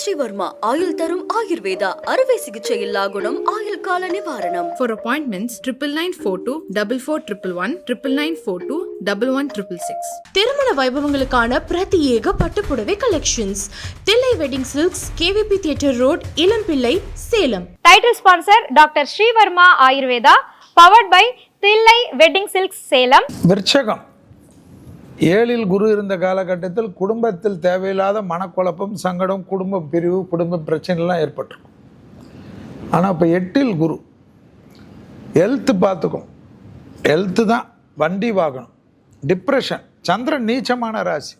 ஸ்ரீவர்மா ஆயுள் தரும் ஆயுர்வேதா அறுவை சிகிச்சை இல்லா குணம் ஆயுள் கால நிவாரணம். For appointments, triple nine four two double four triple one triple nine four two double one triple six. திருமண வைபவங்களுக்கான பிரத்யேக பட்டுப்புடவை collections Thillai wedding silks KVP theatre road Ilampillai Salem. Title sponsor doctor Srivarma Ayurveda powered by Thillai wedding silks Salem. விருட்சகம் ஏழில் குரு இருந்த காலகட்டத்தில் குடும்பத்தில் தேவையில்லாத மனக்குழப்பம் சங்கடம் குடும்ப பிரிவு குடும்ப பிரச்சனைலாம் ஏற்பட்டிருக்கும். ஆனால் இப்போ எட்டில் குரு ஹெல்த்து பார்த்துக்கும். ஹெல்த்து தான் வண்டி வாகனம். டிப்ரெஷன் சந்திரன் நீச்சமான ராசி.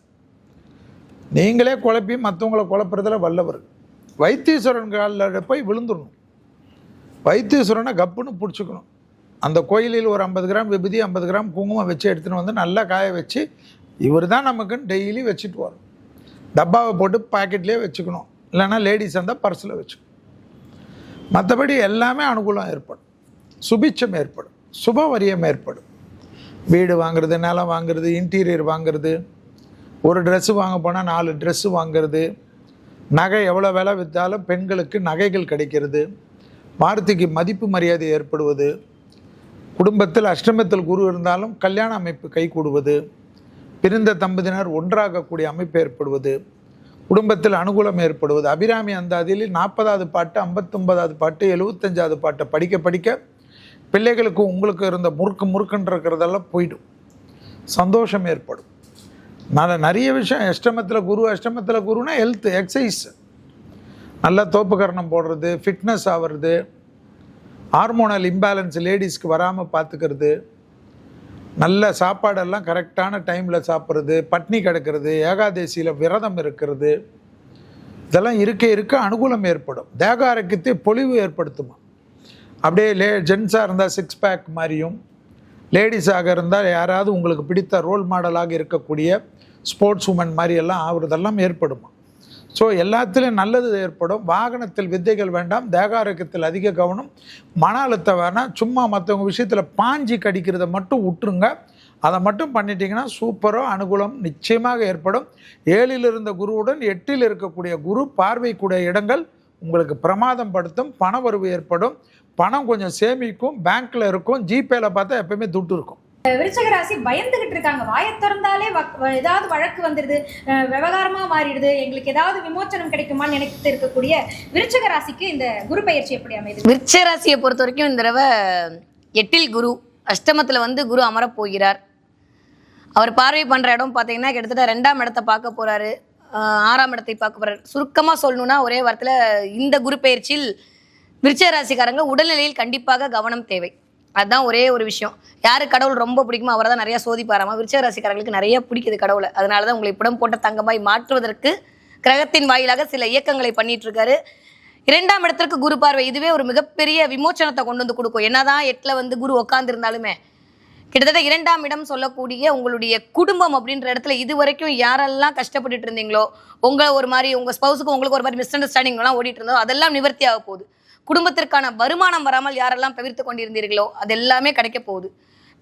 நீங்களே குழப்பி மற்றவங்களை குழப்புறதுல வல்லவர். வைத்தீஸ்வரன் காலில் போய் விழுந்துடணும் வைத்தீஸ்வரனை கப்புன்னு பிடிச்சிக்கணும். அந்த கோயிலில் ஒரு ஐம்பது கிராம் விபதி ஐம்பது கிராம் குங்குமம் வச்சு எடுத்துன்னு வந்து நல்லா காய வச்சு இவர் தான் நமக்குன்னு டெய்லி வச்சுட்டு வரும். டப்பாவை போட்டு பாக்கெட்லேயே வச்சுக்கணும். இல்லைன்னா லேடிஸ் இருந்தால் பர்ஸில் வச்சுக்கணும். மற்றபடி எல்லாமே அனுகூலம் ஏற்படும். சுபிச்சம் ஏற்படும். சுபவரியம் ஏற்படும். வீடு வாங்குறது நிலம் வாங்குறது இன்டீரியர் வாங்குறது ஒரு ட்ரெஸ்ஸு வாங்க போனால் நாலு ட்ரெஸ்ஸு வாங்குறது நகை எவ்வளோ விலை விற்றாலும் பெண்களுக்கு நகைகள் கிடைக்கிறது வார்த்தைக்கு மதிப்பு மரியாதை ஏற்படுவது குடும்பத்தில் அஷ்டமத்தில் குரு இருந்தாலும் கல்யாண அமைப்பு கைகூடுவது பிரிந்த தம்பதியினர் ஒன்றாகக்கூடிய அமைப்பு ஏற்படுவது குடும்பத்தில் அனுகூலம் ஏற்படுவது. அபிராமி அந்தாதியில் நாற்பதாவது பாட்டு ஐம்பத்தொன்பதாவது பாட்டு எழுபத்தஞ்சாவது பாட்டை படிக்க படிக்க பிள்ளைகளுக்கு உங்களுக்கு இருந்த முறுக்கு முறுக்குன்னு இருக்கிறதெல்லாம் போயிடும். சந்தோஷம் ஏற்படும். நல்ல நிறைய விஷயம் அஷ்டமத்தில் குரு அஷ்டமத்தில் குருனா ஹெல்த் எக்ஸசைஸ் நல்லா தோப்புக்கரணம் போடுறது ஃபிட்னஸ் ஆகிறது ஹார்மோனல் இம்பேலன்ஸ் லேடிஸ்க்கு வராமல் பார்த்துக்கிறது. நல்ல சாப்பாடெல்லாம் கரெக்டான டைமில் சாப்பிட்றது பட்னி கிடக்கிறது ஏகாதேசியில் விரதம் இருக்கிறது. இதெல்லாம் இருக்க இருக்க அனுகூலம் ஏற்படும். தேக ஆரோக்கியத்தை பொலிவு ஏற்படுத்துமா? அப்படியே லே ஜென்ஸாக இருந்தால் சிக்ஸ் பேக் மாதிரியும் லேடிஸாக இருந்தால் யாராவது உங்களுக்கு பிடித்த ரோல் மாடலாக இருக்கக்கூடிய ஸ்போர்ட்ஸ் உமன் மாதிரி எல்லாம் ஆகுறதெல்லாம் ஏற்படுமா? ஸோ எல்லாத்துலேயும் நல்லது ஏற்படும். வாகனத்தில் வித்தைகள் வேண்டாம். தேகாரோக்கியத்தில் அதிக கவனம். மன அழுத்தம் வேணாம். சும்மா மற்றவங்க விஷயத்தில் பாஞ்சி கடிக்கிறத மட்டும் விட்டுருங்க அதை மட்டும் பண்ணிட்டீங்கன்னா சூப்பரோ அனுகூலம் நிச்சயமாக ஏற்படும். ஏழில் இருந்த குருவுடன் எட்டில் இருக்கக்கூடிய குரு பார்வைக்கூடிய இடங்கள் உங்களுக்கு பிரமாதம் படுத்தும். பண வரவு ஏற்படும். பணம் கொஞ்சம் சேமிக்கும். பேங்க்கில் இருக்கும். ஜிபேல பார்த்தா எப்பயுமே துட்டு இருக்கும். விருச்சகராசி பயந்துகிட்டு இருக்காங்க. வாயை திறந்தாலே வக்- ஏதாவது வழக்கு வந்துடுது விவகாரமாக விவகாரமா மாறிடுது. எங்களுக்கு ஏதாவது விமோச்சனம் கிடைக்குமான்னு நினைத்து இருக்கக்கூடிய விருச்சகராசிக்கு இந்த குரு பயிற்சி எப்படி அமைது விருச்ச ராசியை பொறுத்த வரைக்கும் இந்த தடவை எட்டில் குரு அஷ்டமத்தில் வந்து குரு அமரப் போகிறார். அவர் பார்வை பண்ணுற இடம் பார்த்தீங்கன்னா கிட்டத்தட்ட ரெண்டாம் இடத்தை பார்க்க போகிறாரு ஆறாம் இடத்தை பார்க்க போகிறார் சுருக்கமாக சொல்லணும்னா ஒரே வாரத்தில் இந்த குரு பயிற்சியில் விருச்ச ராசிக்காரங்க உடல்நிலையில் கண்டிப்பாக கவனம் தேவை. அதுதான் ஒரே ஒரு விஷயம். யாரு கடவுள் ரொம்ப பிடிக்குமோ அவரை தான் நிறைய சோதிப்பாராமா? விருச்ச ராசிக்காரங்களுக்கு நிறைய பிடிக்குது கடவுளை. அதனால தான் உங்களை இப்பிடம் போட்ட தங்கமாய் மாற்றுவதற்கு கிரகத்தின் வாயிலாக சில இயக்கங்களை பண்ணிட்டு இருக்காரு இரண்டாம் இடத்திற்கு குரு பார்வை இதுவே ஒரு மிகப்பெரிய விமோச்சனத்தை கொண்டு வந்து கொடுக்கும். என்னதான் எட்டில் வந்து குரு உட்காந்துருந்தாலுமே கிட்டத்தட்ட இரண்டாம் இடம் சொல்லக்கூடிய உங்களுடைய குடும்பம் அப்படின்ற இடத்துல இது வரைக்கும் யாரெல்லாம் கஷ்டப்பட்டுட்டு இருந்தீங்களோ உங்களை ஒரு மாதிரி உங்கள் ஸ்பௌஸுக்கு உங்களுக்கு ஒரு மாதிரி மிஸ் அண்டர்ஸ்டாண்டிங்லாம் ஓடிட்டு இருந்தோ அதெல்லாம் நிவர்த்தி ஆக போகுது. குடும்பத்திற்கான வருமானம் வராமல் யாரெல்லாம் தவிர்த்து கொண்டிருந்தீர்களோ அது எல்லாமே கிடைக்க போகுது.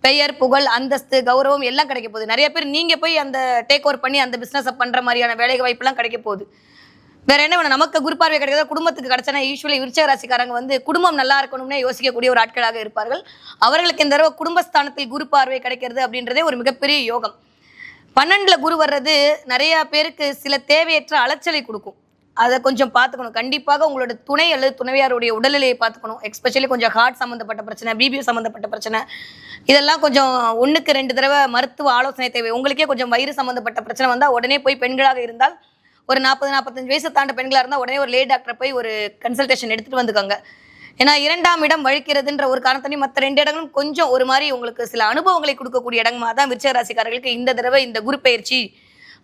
பெயர் புகழ் அந்தஸ்து கௌரவம் எல்லாம் கிடைக்க போகுது. நிறைய பேர் நீங்க போய் அந்த டேக் ஓவர் பண்ணி அந்த பிஸ்னஸை பண்ற மாதிரியான வேலை வாய்ப்புலாம் கிடைக்க போகுது. வேற என்ன வேணும்? நமக்கு குருப்பார்வை கிடைக்காத குடும்பத்துக்கு கிடைச்சனா யூஸ்வலி விருச்சக ராசிக்காரங்க வந்து குடும்பம் நல்லா இருக்கணும்னே யோசிக்கக்கூடிய ஒரு ஆட்களாக இருப்பார்கள். அவர்களுக்கு இந்த தடவை குடும்பஸ்தானத்தில் குரு பார்வை கிடைக்கிறது அப்படின்றதே ஒரு மிகப்பெரிய யோகம். பன்னெண்டுல குரு வர்றது நிறைய பேருக்கு சில தேவையற்ற அலைச்சலை கொடுக்கும். அதை கொஞ்சம் பார்த்துக்கணும். கண்டிப்பாக உங்களோட துணை அல்லது துணைவியாருடைய உடல்நிலையை பார்த்துக்கணும். எஸ்பெஷலி கொஞ்சம் ஹார்ட் சம்மந்தப்பட்ட பிரச்சனை பிபி சம்மந்தப்பட்ட பிரச்சனை. இதெல்லாம் கொஞ்சம் ஒன்றுக்கு ரெண்டு தடவை மருத்துவ ஆலோசனை தேவை. உங்களுக்கே கொஞ்சம் வயிறு சம்மந்தப்பட்ட பிரச்சனை வந்தால் உடனே போய் பெண்களாக இருந்தால் ஒரு நாற்பது நாற்பத்தஞ்சு வயசு தாண்ட பெண்களாக இருந்தால் உடனே ஒரு லே டாக்டரை போய் ஒரு கன்சல்டேஷன் எடுத்துகிட்டு வந்துக்கோங்க. ஏன்னா இரண்டாம் இடம் வழிக்கிறதுன்ற ஒரு காரணத்தையும் மற்ற ரெண்டு இடங்களும் கொஞ்சம் ஒரு மாதிரி உங்களுக்கு சில அனுபவங்களை கொடுக்கக்கூடிய இடமா தான் விருச்சிக ராசிக்காரர்களுக்கு இந்த தடவை இந்த குரு பயிற்சி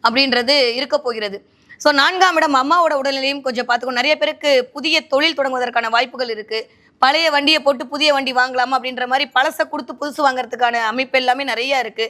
அப்படின்றது இருக்க போகிறது. ஸோ நான்காம் இடம் அம்மாவோட உடல்நிலையும் கொஞ்சம் பார்த்துக்கணும். நிறைய பேருக்கு புதிய தொழில் தொடங்குவதற்கான வாய்ப்புகள் இருக்கு. பழைய வண்டியை போட்டு புதிய வண்டி வாங்கலாமா அப்படின்ற மாதிரி பழசை கொடுத்து புதுசு வாங்குறதுக்கான அமைப்பு எல்லாமே நிறைய இருக்கு.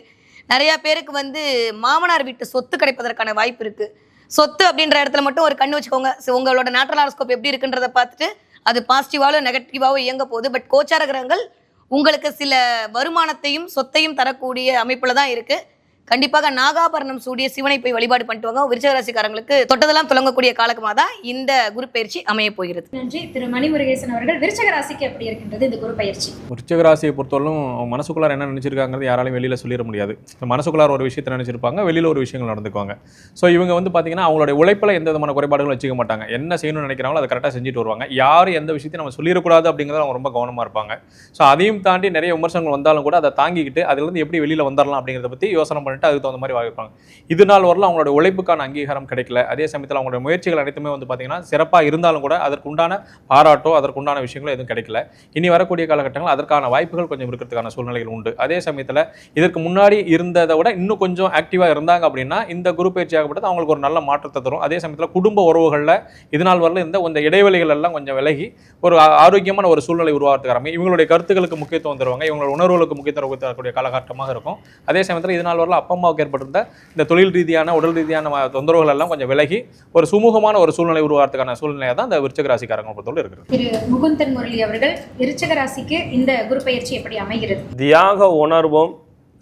நிறைய பேருக்கு வந்து மாமனார் வீட்டு சொத்து கிடைப்பதற்கான வாய்ப்பு இருக்கு. சொத்து அப்படின்ற இடத்துல மட்டும் ஒரு கண்ணு வச்சுக்கோங்க. உங்களோட நேட்டல் ஹாரோஸ்கோப் எப்படி இருக்குன்றதை பார்த்துட்டு அது பாசிட்டிவாவோ நெகட்டிவாவோ இயங்க போகுது. பட் கோச்சார கிரகங்கள் உங்களுக்கு சில வருமானத்தையும் சொத்தையும் தரக்கூடிய அமைப்புல தான் இருக்குது கண்டிப்பாக நாகாபரணம் சூடிய சிவனை போய் வழிபாடு பண்ணிட்டு வாங்க. விருச்சக ராசிக்காரங்களுக்கு தொட்டதெல்லாம் தொடங்கக்கூடிய காலகமாக தான் இந்த குரு பயிற்சி அமைய போகிறது. நன்றி. திரு மணிமுருகேசன் அவர்கள் விருச்சக ராசிக்கு எப்படி இருக்கின்றது இந்த குரு பயிற்சி? விருச்சிக ராசியை பொறுத்தவரைக்கும் மனசுக்குள்ளார என்ன நினச்சிருக்காங்கிறது யாராலையும் வெளியில் சொல்லிட முடியாது. மனசுக்குள்ளார ஒரு விஷயத்தை நினச்சிருப்பாங்க வெளியில் ஒரு விஷயங்கள் நடந்துக்குவாங்க. ஸோ இவங்க வந்து பார்த்தீங்கன்னா அவங்களுடைய உழைப்பில் எந்த விதமான குறைபாடுகளும் வச்சுக்க மாட்டாங்க. என்ன செய்யணும்னு நினைக்கிறாங்களோ அதை கரெக்டாக செஞ்சுட்டு வருவாங்க. யாரும் எந்த விஷயத்தையும் நம்ம சொல்லிடக்கூடாது அப்படிங்கிறத அவங்க ரொம்ப கவனமாக இருப்பாங்க. ஸோ அதையும் தாண்டி நிறைய விமர்சனங்கள் வந்தாலும் கூட அதை தாங்கிக்கிட்டு அதுலேருந்து எப்படி வெளியில் வந்துடலாம் அப்படிங்கிறத பற்றி யோசனை பண்ணிட்டு அதுக்கு தகுந்த மாதிரி வாய்ப்பாங்க இது நாள் வரலாம் அவங்களோட உழைப்புக்கான அங்கீகாரம் கிடைக்கல. அதே சமயத்தில் அவங்களோட முயற்சிகள் அனைத்துமே வந்து பார்த்தீங்கன்னா சிறப்பாக இருந்தாலும் கூட அதற்குண்டான பாராட்டோ அதற்குண்டான விஷயங்களோ எதுவும் கிடைக்கல. இனி வரக்கூடிய காலகட்டங்கள் அதற்கான வாய்ப்புகள் கொஞ்சம் இருக்கிறதுக்கான சூழ்நிலைகள் உண்டு. அதே சமயத்தில் இதற்கு முன்னாடி இருந்ததை விட இன்னும் கொஞ்சம் ஆக்டிவாக இருந்தாங்க அப்படின்னா இந்த குரு பயிற்சியாகப்பட்டது அவங்களுக்கு ஒரு நல்ல மாற்றத்தை தரும். அதே சமயத்தில் குடும்ப உறவுகளில் இது நாள் வரல இந்த இந்த இடைவெளிகள் எல்லாம் கொஞ்சம் விலகி ஒரு ஆரோக்கியமான ஒரு சூழ்நிலை உருவாகிறதுக்கு ஆரம்பி இவங்களுடைய கருத்துக்களுக்கு முக்கியத்துவம் தருவாங்க இவங்களோட உணர்வுகளுக்கு முக்கியத்துவம் தரக்கூடிய காலகட்டமாக இருக்கும். அதே சமயத்தில் இது நாள் வரல அப்பா அம்மாவுக்கு ஏற்பட்டிருந்த இந்த தொழில் ரீதியான உடல் ரீதியான தொந்தரவுகள் எல்லாம் கொஞ்சம் விலகி ஒரு சுமூகமான ஒரு சூழ்நிலை உருவாகிறதுக்கான சூழ்நிலையாக தான் இந்த விருச்சக ராசிக்காரங்க பொறுத்தவரை இருக்குது திரு. முகுந்தன் முரளி அவர்கள் விருச்சக ராசிக்கு இந்த குரு பயிற்சி எப்படி அமைகிறது? தியாக உணர்வும்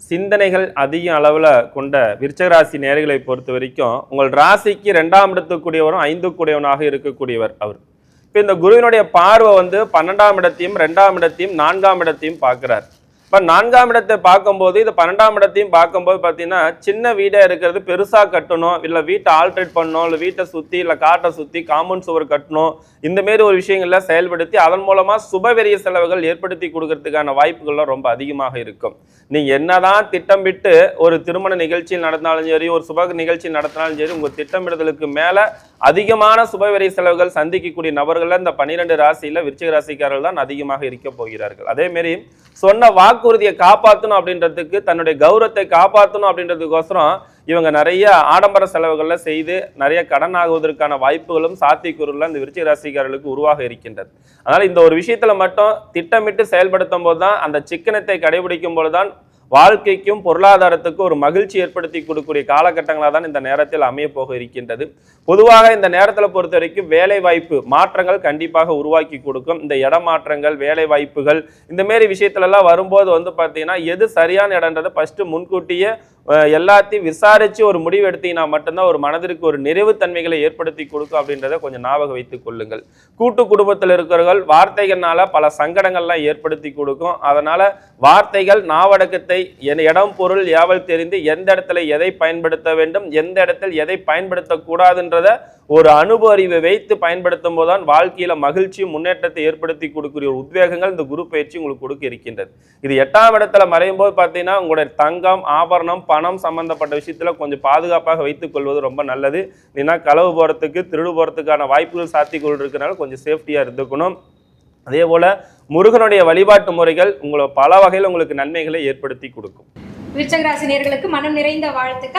சிந்தனைகள் அதிக அளவில் கொண்ட விருச்சகராசி நேர்களை பொறுத்த வரைக்கும் உங்கள் ராசிக்கு ரெண்டாம் இடத்துக்குரியவரும் ஐந்து கூடியவனாக இருக்கக்கூடியவர் அவர். இப்போ இந்த குருவினுடைய பார்வை வந்து பன்னெண்டாம் இடத்தையும் ரெண்டாம் இடத்தையும் நான்காம் இடத்தையும் பார்க்குறார். இப்போ நான்காம் இடத்தை பார்க்கும்போது இது பன்னெண்டாம் இடத்தையும் பார்க்கும்போது பார்த்தீங்கன்னா சின்ன வீடாக இருக்கிறது பெருசாக கட்டணும். இல்லை வீட்டை ஆல்ட்ரேட் பண்ணணும் இல்லை வீட்டை சுற்றி இல்லை காட்டை சுற்றி காம்பவுண்ட் சுவர் கட்டணும். இந்த மாரி ஒரு விஷயங்கள்ல செயல்படுத்தி அதன் மூலமாக சுபவெரிய செலவுகள் ஏற்படுத்தி கொடுக்கறதுக்கான வாய்ப்புகள்லாம் ரொம்ப அதிகமாக இருக்கும். நீ என்னதான் திட்டமிட்டு ஒரு திருமண நிகழ்ச்சி நடந்தாலும் சரி ஒரு சுப நிகழ்ச்சி நடத்தினாலும் சரி உங்கள் திட்டமிடுதலுக்கு மேலே அதிகமான சுபவெரிய செலவுகள் சந்திக்கக்கூடிய நபர்களில் இந்த பன்னிரெண்டு ராசியில் விருச்சிக ராசிக்காரர்கள் தான் அதிகமாக இருக்க போகிறார்கள். அதே மாதிரி சொன்ன வாக்குறுதியை காப்பாற்றணும் அப்படின்றதுக்கு தன்னுடைய கௌரவத்தை காப்பாற்றணும் அப்படின்றதுக்கோசரம் இவங்க நிறைய ஆடம்பர செலவுகளை செய்து நிறைய கடன் ஆகுவதற்கான வாய்ப்புகளும் சாத்தியக்கூறுகளும் இந்த விருச்சிக ராசிக்காரர்களுக்கு உருவாக இருக்கின்றது. அதனால் இந்த ஒரு விஷயத்துல மட்டும் திட்டமிட்டு செயல்படுத்தும் போது தான் அந்த சிக்கனத்தை கடைபிடிக்கும் போது தான் வாழ்க்கைக்கும் பொருளாதாரத்துக்கும் ஒரு மகிழ்ச்சி ஏற்படுத்தி கொடுக்கக்கூடிய காலகட்டங்களாக தான் இந்த நேரத்தில் அமைய போக இருக்கின்றது. பொதுவாக இந்த நேரத்தில் பொறுத்த வரைக்கும் வேலை வாய்ப்பு மாற்றங்கள் கண்டிப்பாக உருவாக்கி கொடுக்கும். இந்த இடமாற்றங்கள் வேலை வாய்ப்புகள் இந்த மாரி வரும்போது வந்து பார்த்தீங்கன்னா எது சரியான இடன்றதை ஃபஸ்ட்டு முன்கூட்டியே எல்லாத்தையும் விசாரித்து ஒரு முடிவு எடுத்தீங்கன்னா மட்டும்தான் ஒரு மனதிற்கு ஒரு நிறைவுத்தன்மைகளை ஏற்படுத்தி கொடுக்கும் அப்படின்றத கொஞ்சம் ஞாபகம் வைத்துக் கொள்ளுங்கள். கூட்டு குடும்பத்தில் இருக்கிறவர்கள் வார்த்தைகள்னால பல சங்கடங்கள்லாம் ஏற்படுத்தி கொடுக்கும். அதனால் வார்த்தைகள் நாவடக்கத்தை என் இடம் பொருள் யாவல் தெரிந்து எந்த இடத்துல எதை பயன்படுத்த வேண்டும் எந்த இடத்தில் எதை பயன்படுத்தக்கூடாதுன்றத ஒரு அனுபவ அறிவை வைத்து பயன்படுத்தும் போதுதான் வாழ்க்கையில மகிழ்ச்சியும் முன்னேற்றத்தை ஏற்படுத்தி கொடுக்கிற ஒரு உத்வேகங்கள் இந்த குரு பயிற்சி உங்களுக்கு கொடுக்க இருக்கின்றது. இது எட்டாம் இடத்துல மறையும் போது பார்த்தீங்கன்னா உங்களுடைய தங்கம் ஆபரணம் பணம் சம்பந்தப்பட்ட விஷயத்துல கொஞ்சம் பாதுகாப்பாக வைத்துக் கொள்வது ரொம்ப நல்லது. ஏன்னா களவு போறதுக்கு திருடு போகிறதுக்கான வாய்ப்புகள் சாத்தியக்கூறு இருக்கிறனால கொஞ்சம் சேஃப்டியாக இருந்துக்கணும். அதே போல முருகனுடைய வழிபாட்டு முறைகள் உங்களை பல வகையில் உங்களுக்கு நன்மைகளை ஏற்படுத்தி கொடுக்கும். விருச்சகராசி நேர்களுக்கு மனம் நிறைந்த வாழ்த்துக்கள்.